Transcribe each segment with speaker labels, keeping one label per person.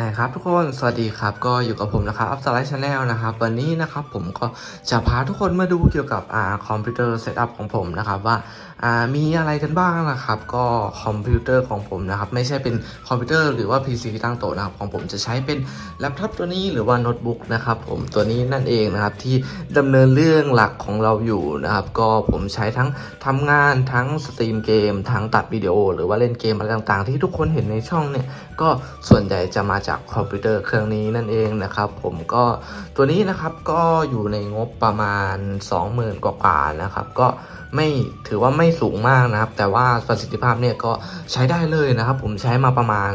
Speaker 1: ไงครับทุกคนสวัสดีครับก็อยู่กับผมนะครับอัพสไลด์ชาแนลนะครับวันนี้นะครับผมก็จะพาทุกคนมาดูเกี่ยวกับอ่าคอมพิวเตอร์เซตอัพของผมนะครับว่าอ่ามีอะไรกันบ้างนะครับ ก็คอมพิวเตอร์ของผมนะครับไม่ใช่เป็นคอมพิวเตอร์หรือว่า PC ตั้งโต๊ะนะครับของผมจะใช้เป็นแล็ปท็อปตัวนี้หรือว่าโน้ตบุ๊กนะครับผมตัวนี้นั่นเองนะครับที่ดำเนินเรื่องหลักของเราอยู่นะครับก็ผมใช้ทั้งทำงานทั้งสตรีมเกมทั้งตัดวิดีโอ หรือว่าเล่นเกมอะไรต่างๆ ที่ทุกคนเห็นในช่องเนี่ยก็ส่วนใหญ่จะมาจากากคอมพิวเตอร์เครื่องนี้นั่นเองนะครับ ผมก็ตัวนี้นะครับก็อยู่ในงบประมาณ 20,000 กว่าๆนะครับ ก็ไม่ถือว่าไม่สูงมากนะครับ แต่ว่าประสิทธิภาพเนี่ยก็ใช้ได้เลยนะครับ ผมใช้มาประมาณ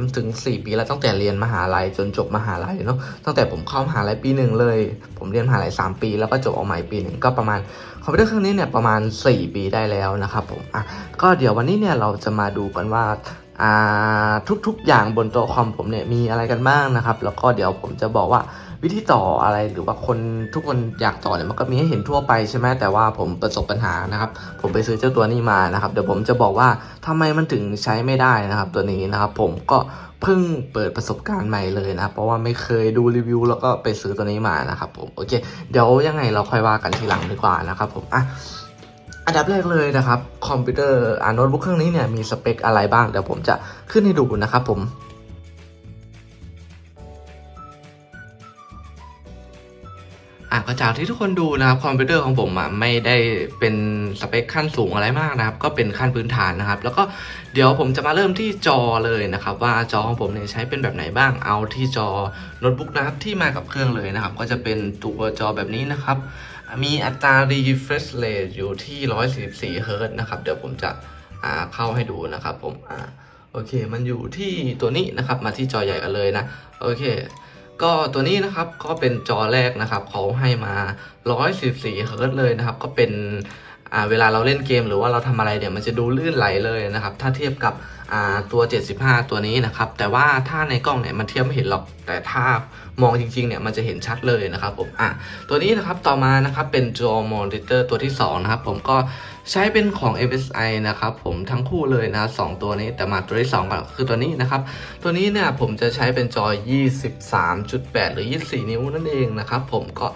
Speaker 1: 3-4 ปีแล้วตั้งแต่เรียนมหาลัยจนจบมหาลัยเนาะตั้งแต่ผมเข้ามหาลัยปีหนึ่งเลย ผมเรียนมหาลัย3ปี แล้วก็จบออกใหม่ปีหนึ่งก็ประมาณคอมพิวเตอร์เครื่องนี้เนี่ยประมาณ 4 ปีได้แล้วนะครับผมอะก็เดี๋ยววันนี้เนี่ยเราจะมาดูกันว่า ทุกๆอย่างบนตัวคอมผมเนี่ยมีอะไรกันบ้างนะครับ แล้วก็เดี๋ยวผมจะบอกว่าวิธีต่ออะไรหรือว่าคนทุกคนอยากต่อเนี่ยมันก็มีให้เห็นทั่วไปใช่ไหมแต่ว่าผมประสบปัญหานะครับ ผมไปซื้อเจ้าตัวนี้มานะครับ เดี๋ยวผมจะบอกว่าทำไมมันถึงใช้ไม่ได้นะครับ ตัวนี้นะครับ ผมก็เพิ่งเปิดประสบการณ์ใหม่เลยนะเพราะว่าไม่เคยดูรีวิว แล้วก็ไปซื้อตัวนี้มานะครับผมโอเค เดี๋ยวยังไงเราค่อยว่ากันทีหลังดีกว่านะครับผมอะ อันดับแรกเลยนะครับคอมพิวเตอร์อ่าโน้ตบุ๊กเครื่องนี้เนี่ยมีสเปคอะไรบ้างเดี๋ยวผมจะขึ้นให้ดูนะครับผมอะก็จากที่ทุกคนดูนะครับคอมพิวเตอร์ของผมอะไม่ได้เป็นสเปคขั้นสูงอะไรมากนะครับ ก็เป็นขั้นพื้นฐานนะครับ แล้วก็เดี๋ยวผมจะมาเริ่มที่จอเลยนะครับ ว่าจอของผมเนี่ยใช้เป็นแบบไหนบ้างเอาที่จอโน้ตบุ๊กนะครับที่มากับเครื่องเลยนะครับ ก็จะเป็นตัวจอแบบนี้นะครับ มีอัตรา refresh rate อยู่ที่ 144เฮิร์ต์นะครับ เดี๋ยวผมจะเข้าให้ดูนะครับผมอโอเค มันอยู่ที่ตัวนี้นะครับ มาที่จอใหญ่กันเลยนะ โอเค ก็ตัวนี้นะครับ ก็เป็นจอแรกนะครับ เขาให้มา 144เฮิร์ตเลยนะครับ ก็เป็นเวลาเราเล่นเกมหรือว่าเราทำอะไรเนี่ย มันจะดูลื่นไหลเลยนะครับ ถ้าเทียบกับตัว 75 ตัวนี้นะครับ แต่ว่าถ้าในกล้องเนี่ยมันเทียบไม่เห็นหรอก แต่ถ้ามองจริงๆเนี่ยมันจะเห็นชัดเลยนะครับผมอะตัวนี้นะครับต่อมานะครับเป็นจอมอนิเตอร์ตัวที่ 2 นะครับ ผมก็ใช้เป็นของ MSI นะครับผมทั้งคู่เลยนะสองตัวนี้แต่มาตัวที่2ก่อนคือตัวนี้นะครับ ตัวนี้เนี่ยผมจะใช้เป็นจอ 23.8 หรือ 24 นิ้วนั่นเองนะครับผมก็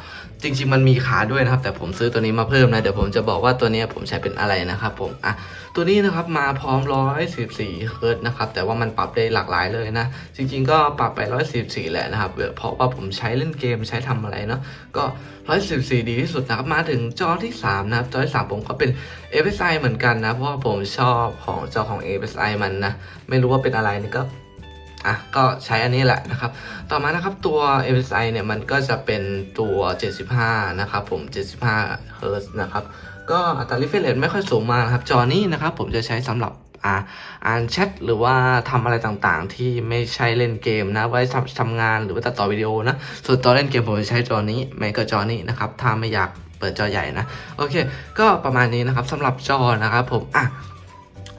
Speaker 1: จริงๆมันมีขาด้วยนะครับ แต่ผมซื้อตัวนี้มาเพิ่มนะเดี๋ยวผมจะบอกว่าตัวนี้ผมใช้เป็นอะไรนะครับผมอะตัวนี้นะครับมาพร้อม114เฮิร์ตนะครับแต่ว่ามันปรับได้หลากหลายเลยนะ จริงๆก็ปรับไป114แหละนะครับ เพราะว่าผมใช้เล่นเกมใช้ทำอะไรเนาะก็114ดีที่สุดนะครับ มาถึงจอที่ 3 นะครับ จอที่ 3 ผมก็เป็น MSI เหมือนกันนะ เพราะว่าผมชอบของจอของ MSI มันนะ ไม่รู้ว่าเป็นอะไรนี่ก็อะก็ใช้อันนี้แหละนะครับ ต่อมานะครับตัว MSI เนี่ยมันก็จะเป็นตัว 75 นะครับผม 75เฮิร์ตซ์นะครับก็อัตรา refresh rate ไม่ค่อยสูงมากนะครับ จอนี้นะครับผมจะใช้สำหรับ อ่าอ่านแชทหรือว่าทำอะไรต่างๆ ที่ไม่ใช่เล่นเกมนะ ไว้ทำทำงานหรือว่าตัดต่อวิดีโอนะ ส่วนตอนเล่นเกมผมจะใช้จอนี้ไม่ก็จอนี้นะครับ ถ้าไม่อยากเปิดจอใหญ่นะ โอเค ก็ประมาณนี้นะครับสำหรับจอนะครับผมอะ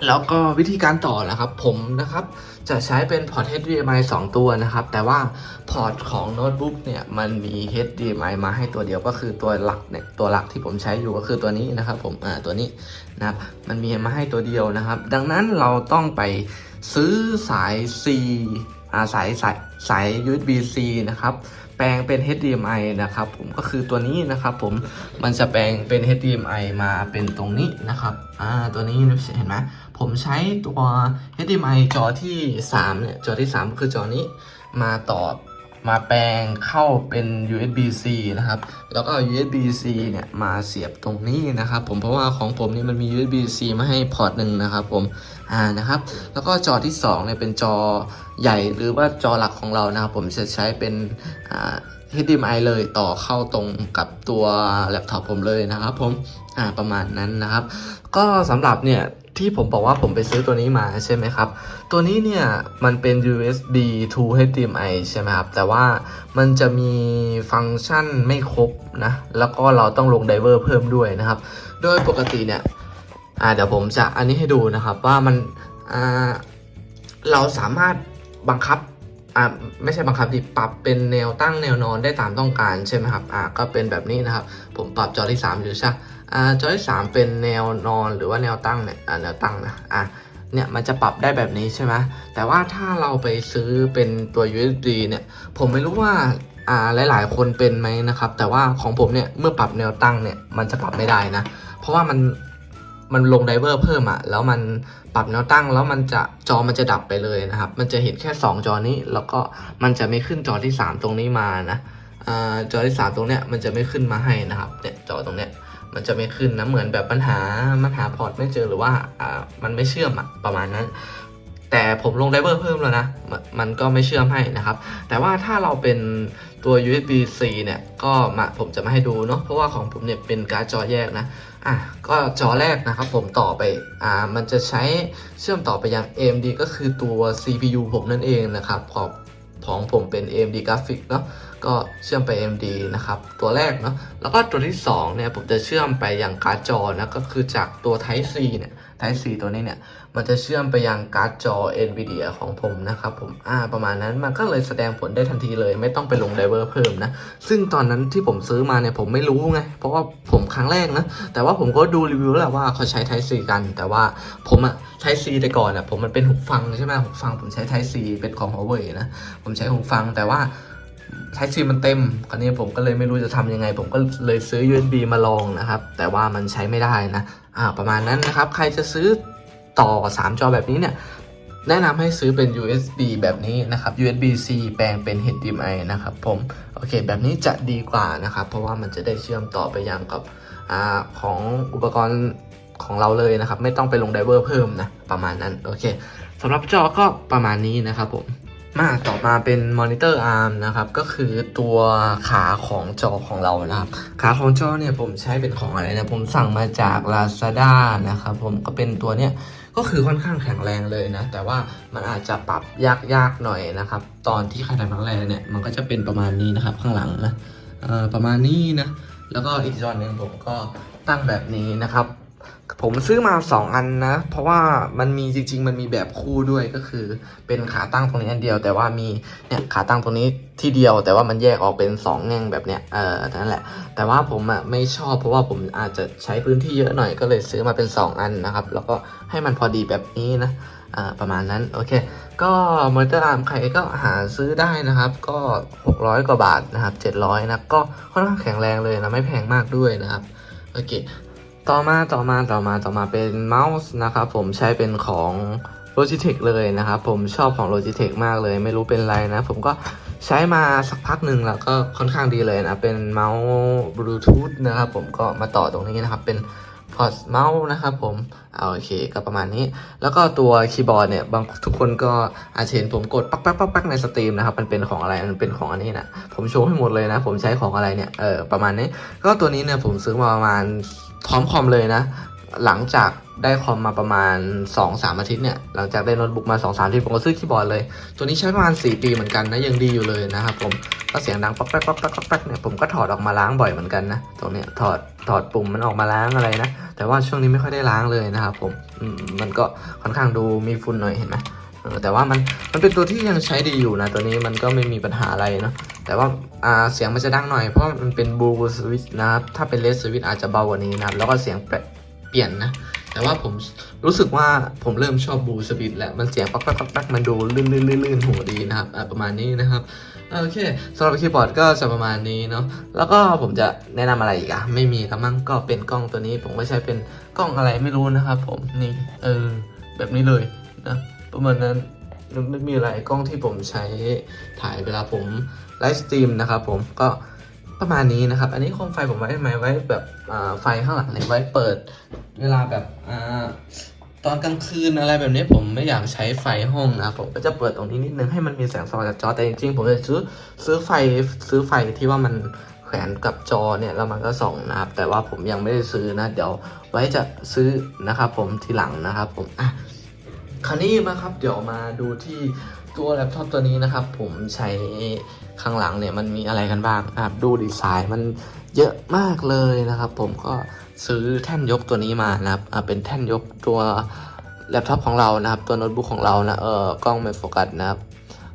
Speaker 1: แล้วก็วิธีการต่อนะครับผมนะครับจะใช้เป็นพอร์ต HDMI 2 ตัวนะครับ แต่ว่าพอร์ตของโน้ตบุ๊กเนี่ยมันมี HDMI มาให้ตัวเดียวก็คือตัวหลักเนี่ยตัวหลักที่ผมใช้อยู่ก็คือตัวนี้นะครับ ผมอ่าตัวนี้นะครับมันมีมาให้ตัวเดียวนะครับ ดังนั้นเราต้องไปซื้อสาย C อ่าสายสายสาย USB C นะครับ แปลงเป็น HDMI นะครับผมก็คือตัวนี้นะครับผมมันจะแปลงเป็น HDMI มาเป็นตรงนี้นะครับอ่าตัวนี้เห็นไหมผมใช้ตัว HDMI จอที่3เนี่ยจอที่ 3 คือจอนี้มาต่อ มาแปลงเข้าเป็น USB-C นะครับ แล้วก็เอา USB-C เนี่ยมาเสียบตรงนี้นะครับ ผมเพราะว่าของผมนี่มันมี USB-C มาให้พอร์ตหนึ่งนะครับ ผมอ่านะครับ แล้วก็จอที่2เนี่ยเป็นจอใหญ่หรือว่าจอหลักของเรานะครับ ผมจะใช้เป็นอ่า HDMI เลยต่อเข้าตรงกับตัวแล็ปท็อปผมเลยนะครับ ผมอ่าประมาณนั้นนะครับ ก็สำหรับเนี่ย ที่ผมบอกว่าผมไปซื้อตัวนี้มาใช่ไหมครับ ตัวนี้เนี่ยมันเป็น USB to HDMI ใช่ไหมครับ แต่ว่ามันจะมีฟังก์ชันไม่ครบนะ แล้วก็เราต้องลงไดเวอร์เพิ่มด้วยนะครับ โดยปกติเนี่ยอ่าเดี๋ยวผมจะอันนี้ให้ดูนะครับว่ามันอ่าเราสามารถบังคับ อ่าไม่ใช่บังคับดิปรับเป็นแนวตั้งแนวนอนได้ตามต้องการใช่ไหมครับอ่าก็เป็นแบบนี้นะครับ ผมปรับจอที่ 3 อยู่ใช่อ่าจอที่ 3 เป็นแนวนอนหรือว่าแนวตั้งเนี่ยอ่าแนวตั้งนะอ่าเนี่ยมันจะปรับได้แบบนี้ใช่ไหมแต่ว่าถ้าเราไปซื้อเป็นตัว USB เนี่ย ผมไม่รู้ว่าอ่าหลาย ๆ คนเป็นไหมนะครับ แต่ว่าของผมเนี่ยเมื่อปรับแนวตั้งเนี่ยมันจะปรับไม่ได้นะ เพราะว่ามัน มันลงไดเวอร์เพิ่มอะแล้วมันปรับแนวตั้ง แล้วมันจะจอมันจะดับไปเลยนะครับ มันจะเห็นแค่ 2 จอนี้ แล้วก็มันจะไม่ขึ้นจอที่ 3 ตรงนี้มานะอ่าจอที่ 3 ตรงเนี้ยมันจะไม่ขึ้นมาให้นะครับเนี่ยจอตรงเนี้ยมันจะไม่ขึ้นนะเหมือนแบบปัญหามันหาพอร์ตไม่เจอหรือว่าอ่ามันไม่เชื่อมอะประมาณนั้น แต่ผมลงไดเวอร์เพิ่มแล้วนะมันมันก็ไม่เชื่อมให้นะครับ แต่ว่าถ้าเราเป็นตัว USB-C เนี่ยก็มาผมจะมาให้ดูเนาะเพราะว่าของผมเนี่ยเป็นการ์ดจอแยกนะ อะก็จอแรกนะครับผมต่อไปอ่ามันจะใช้เชื่อมต่อไปยัง AMD ก็คือตัว CPU ผมนั่นเองนะครับของของผมเป็น AMD graphics เนาะก็เชื่อมไป AMD นะครับ ตัวแรกเนาะแล้วก็ตัวที่สองเนี่ยผมจะเชื่อมไปยังการ์ดจอนะก็คือจากตัว Type C เนี่ย Type C ตัวนี้เนี่ย มันจะเชื่อมไปยังการ์ดจอ NVIDIA ของผมนะครับผมอ่าประมาณนั้นมันก็เลยแสดงผลได้ทันทีเลย ไม่ต้องไปลงไดเวอร์เพิ่มนะ ซึ่งตอนนั้นที่ผมซื้อมาเนี่ยผมไม่รู้ไง เพราะว่าผมครั้งแรกนะ แต่ว่าผมก็ดูรีวิวแล้วแหละว่าเขาใช้ Type C กัน แต่ว่าผมอะ Type C แต่ก่อนอะผมมันเป็นหูฟังใช่ไหมหูฟังผมใช้ Type C เป็นของ Huawei นะผมใช้หูฟังแต่ว่า Type C มันเต็ม คราวนี้ผมก็เลยไม่รู้จะทำยังไง ผมก็เลยซื้อ USB มาลองนะครับ แต่ว่ามันใช้ไม่ได้นะ อ่าประมาณนั้นนะครับ ใครจะซื้อต่อ 3 จอแบบนี้เนี่ยแนะนำให้ซื้อเป็น USB แบบนี้นะครับ USB C แปลงเป็น HDMI นะครับผม โอเค แบบนี้จะดีกว่านะครับ เพราะว่ามันจะได้เชื่อมต่อไปยังกับอ่าของอุปกรณ์ของเราเลยนะครับ ไม่ต้องไปลงไดเวอร์เพิ่มนะ ประมาณนั้น โอเคสำหรับจอก็ประมาณนี้นะครับผม มาต่อมาเป็นมอนิเตอร์อาร์มนะครับ ก็คือตัวขาของจอของเรานะครับ ขาของจอเนี่ยผมใช้เป็นของอะไรนะ ผมสั่งมาจาก Lazada นะครับผมก็เป็นตัวเนี้ยก็คือค่อนข้างแข็งแรงเลยนะ แต่ว่ามันอาจจะปรับยากๆหน่อยนะครับ ตอนที่ขนาดแรงเนี่ย มันก็จะเป็นประมาณนี้นะครับ ข้างหลังนะประมาณนี้นะ แล้วก็อีกจอหนึ่งผมก็ตั้งแบบนี้นะครับ ผมซื้อมา 2 อันนะ เพราะว่ามันมีจริง ๆ มันมีแบบคู่ด้วยก็คือ เป็นขาตั้งตรงนี้อันเดียว แต่ว่ามีเนี่ยขาตั้งตรงนี้ที่เดียว แต่ว่ามันแยกออกเป็น 2 แง่งแบบเนี้ยเออนั่นแหละ แต่ว่าผมอะไม่ชอบเพราะว่าผมอาจจะใช้พื้นที่เยอะหน่อยก็เลยซื้อมาเป็น 2 อันนะครับ แล้วก็ให้มันพอดีแบบนี้นะอ่าประมาณนั้นโอเค ก็มอนิเตอร์อาร์มใครก็หาซื้อได้นะครับ ก็ 600 กว่าบาทนะครับ 700นะก็ค่อนข้างแข็งแรงเลยนะไม่แพงมากด้วยนะครับโอเค ต่อมาต่อมาต่อมาต่อมาเป็นเมาส์นะครับผมใช้เป็นของ Logitech เลยนะครับผมชอบของ Logitech มากเลย ไม่รู้เป็นไรนะ ผมก็ใช้มาสักพักหนึ่งแล้วก็ค่อนข้างดีเลยนะ เป็นเมาส์บลูทูธนะครับผมก็มาต่อตรงนี้นะครับเป็น พอร์ตเมาส์นะครับผมเอาโอเคก็ประมาณนี้ แล้วก็ตัวคีย์บอร์ดเนี่ยบางทุกคนก็อาจจะเห็นผมกดปักปักปักปักในสตรีมนะครับมันเป็นของอะไรมันเป็นของอันนี้นะผมโชว์ให้หมดเลยนะ ผมใช้ของอะไรเนี่ยเออประมาณนี้ ก็ตัวนี้เนี่ยผมซื้อมาประมาณพร้อมคอมเลยนะ หลังจากได้คอมมาประมาณ 2-3 อาทิตย์เนี่ย หลังจากได้โน้ตบุ๊กมา 2-3อาทิตย์ผมก็ซื้อคีย์บอร์ดเลย ตัวนี้ใช้ประมาณ 4 ปีเหมือนกันนะ ยังดีอยู่เลยนะครับผม ก็เสียงดังป๊อกแป๊กป๊อกแป๊กป๊อกแป๊กเนี่ยผมก็ถอดออกมาล้างบ่อยเหมือนกันนะ ตรงเนี้ยถอดถอดปุ่มมันออกมาล้างอะไรนะ แต่ว่าช่วงนี้ไม่ค่อยได้ล้างเลยนะครับผม มันก็ค่อนข้างดูมีฝุ่นหน่อยเห็นไหมแต่ว่ามันมันเป็นตัวที่ยังใช้ดีอยู่นะ ตัวนี้มันก็ไม่มีปัญหาอะไรเนาะแต่ว่าอ่าเสียงมันจะดังหน่อยเพราะมันเป็นบลูสวิตนะครับถ้าเป็นเลสสวิตอาจจะเบากว่านี้นะครับแล้วก็เสียงแปะ เปลี่ยนนะ แต่ว่าผมรู้สึกว่าผมเริ่มชอบบูสวิตแล้ว มันเสียงปักปักปักปักมันดูลื่นลื่นลื่นลื่นหูดีนะครับประมาณนี้นะครับโอเคสำหรับคีย์บอร์ดก็จะประมาณนี้เนาะแล้วก็ผมจะแนะนำอะไรอีกอะไม่มีครับมั้งก็เป็นกล้องตัวนี้ ผมก็ใช้เป็นกล้องอะไรไม่รู้นะครับผมนี่เออแบบนี้เลยนะประมาณนั้นไม่มีอะไรกล้องที่ผมใช้ถ่ายเวลาผมไลฟ์สตรีมนะครับผมก็ ประมาณนี้นะครับ อันนี้โคมไฟผมไว้ทำไมไว้แบบไฟข้างหลังเนี่ยไว้เปิดเวลาแบบอตอนกลางคืนอะไรแบบนี้ผมไม่อยากใช้ไฟห้องนะผมก็จะเปิดตรงนี้นิดนึงให้มันมีแสงสว่างจากจอแต่จริงๆผมจะซื้อซื้อไฟซื้อไฟที่ว่ามันแขวนกับจอเนี่ยแล้วมันก็ส่องนะครับแต่ว่าผมยังไม่ได้ซื้อนะ เดี๋ยวไว้จะซื้อนะครับผมทีหลังนะครับผมอะคราวนี้มาครับเดี๋ยวมาดูที่ ตัวแล็ปท็อปตัวนี้นะครับ ผมใช้ข้างหลังเนี่ยมันมีอะไรกันบ้างครับดูดีไซน์มันเยอะมากเลยนะครับ ผมก็ซื้อแท่นยกตัวนี้มานะครับเป็นแท่นยกตัวแล็ปท็อปของเรานะครับ ตัวโน้ตบุ๊กของเรานะเออกล้องไม่โฟกัสนะครับ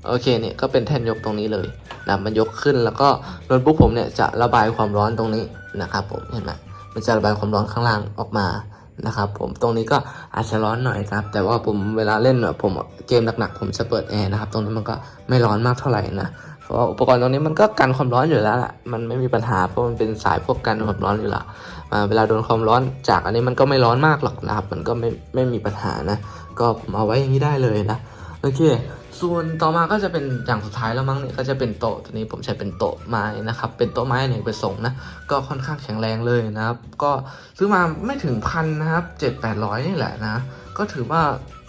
Speaker 1: โอเคเนี่ยก็เป็นแท่นยกตรงนี้เลยนะมันยกขึ้นแล้วก็โน้ตบุ๊กผมเนี่ยจะระบายความร้อนตรงนี้นะครับ ผมเห็นไหมมันจะระบายความร้อนข้างล่างออกมา นะครับผมตรงนี้ก็อาจจะร้อนหน่อยนะครับแต่ว่าผมเวลาเล่นผมเกมหนักๆผมจะเปิดแอร์นะครับตรงนี้มันก็ไม่ร้อนมากเท่าไหร่นะเพราะว่าอุปกรณ์ตรงนี้มันก็กันความร้อนอยู่แล้วแหละมันไม่มีปัญหาเพราะมันเป็นสายพวกกันความร้อนอยู่แล้วเวลาโดนความร้อนจากอันนี้มันก็ไม่ร้อนมากหรอกนะครับมันก็ไม่ไม่มีปัญหานะก็ผมเอาไว้อย่างนี้ได้เลยนะโอเค ส่วนต่อมาก็จะเป็นอย่างสุดท้ายแล้วมั้งเนี่ยก็จะเป็นโต๊ะตัวนี้ผมใช้เป็นโต๊ะไม้นะครับ เป็นโต๊ะไม้เนี่ยไปส่งนะก็ค่อนข้างแข็งแรงเลยนะครับ ก็ซื้อมาไม่ถึงพันนะครับเจ็ดแปดร้อยนี่แหละนะ ก็ถือว่า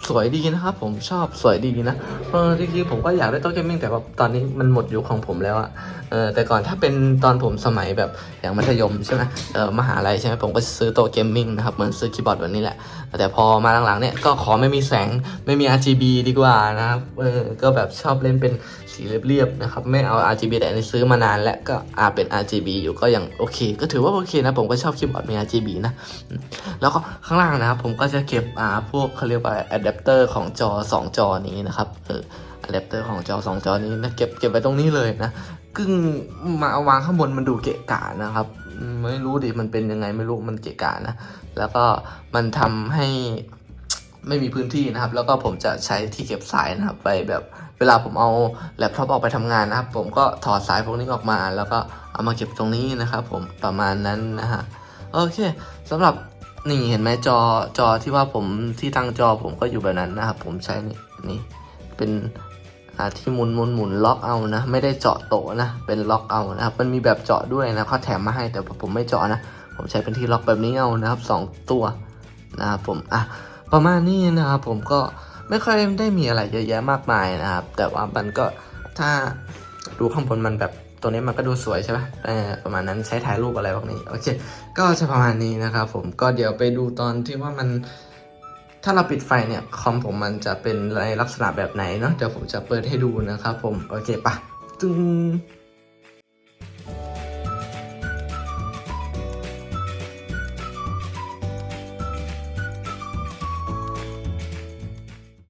Speaker 1: สวยดีนะครับผมชอบสวยดีนะเออจริงๆผมก็อยากได้โต๊ะเกมมิ่งแต่ว่าตอนนี้มันหมดยุคของผมแล้วอะเออแต่ก่อนถ้าเป็นตอนผมสมัยแบบอย่างมัธยมใช่ไหมเออมหาลัยใช่ไหมผมก็ซื้อโต๊ะเกมมิ่งนะครับเหมือนซื้อคีย์บอร์ดแบบนี้แหละ แต่พอมาหลังๆเนี่ยก็ขอไม่มีแสงไม่มี RGB ดีกว่านะครับเออก็แบบชอบเล่นเป็นสีเรียบๆนะครับไม่เอา RGB แต่อันนี้ซื้อมานานแล้วก็อาเป็น RGB อยู่ก็ยังโอเค ก็ถือว่าโอเคนะผมก็ชอบคีย์บอร์ดมี RGB นะแล้วก็ข้างล่างนะครับผมก็จะเก็บอ่าพวกเขาเรียกว่าแดปเตอร์ของจอ 2 จอนี้นะครับเอออะแดปเตอร์ของจอ 2 จอนี้นะเก็บเก็บไว้ตรงนี้เลยนะกึ่งมาเอาวางข้างบนมันดูเกะกะนะครับ ไม่รู้ดิมันเป็นยังไงไม่รู้มันเกะกะนะ แล้วก็มันทำให้ไม่มีพื้นที่นะครับ แล้วก็ผมจะใช้ที่เก็บสายนะครับไปแบบเวลาผมเอาแล็ปท็อปออกไปทำงานนะครับ ผมก็ถอดสายพวกนี้ออกมา แล้วก็เอามาเก็บตรงนี้นะครับ ผมประมาณนั้นนะฮะโอเคสำหรับ นี่เห็นไหมจอจอที่ว่าผมที่ตั้งจอผมก็อยู่แบบนั้นนะครับ ผมใช้นี่นี่เป็นที่หมุนหมุนหมุนล็อกเอานะ ไม่ได้เจาะโตะนะ เป็นล็อกเอานะครับ มันมีแบบเจาะด้วยนะเขาแถมมาให้แต่ผมไม่เจาะนะ ผมใช้เป็นที่ล็อกแบบนี้เอานะครับสองตัวนะครับผมอะประมาณนี้นะครับผมก็ไม่ค่อยได้มีอะไรเยอะแยะมากมายนะครับ แต่ว่ามันก็ถ้าดูข้างบนมันแบบ ตัวนี้มันก็ดูสวยใช่ไหมเออประมาณนั้นใช้ถ่ายรูปอะไรพวกนี้ โอเค ก็จะประมาณนี้นะครับผม ก็เดี๋ยวไปดูตอนที่ว่ามัน ถ้าเราปิดไฟเนี่ย คอมผมมันจะเป็นในลักษณะแบบไหนเนาะ เดี๋ยวผมจะเปิดให้ดูนะครับผม โอเคปะตึ้ง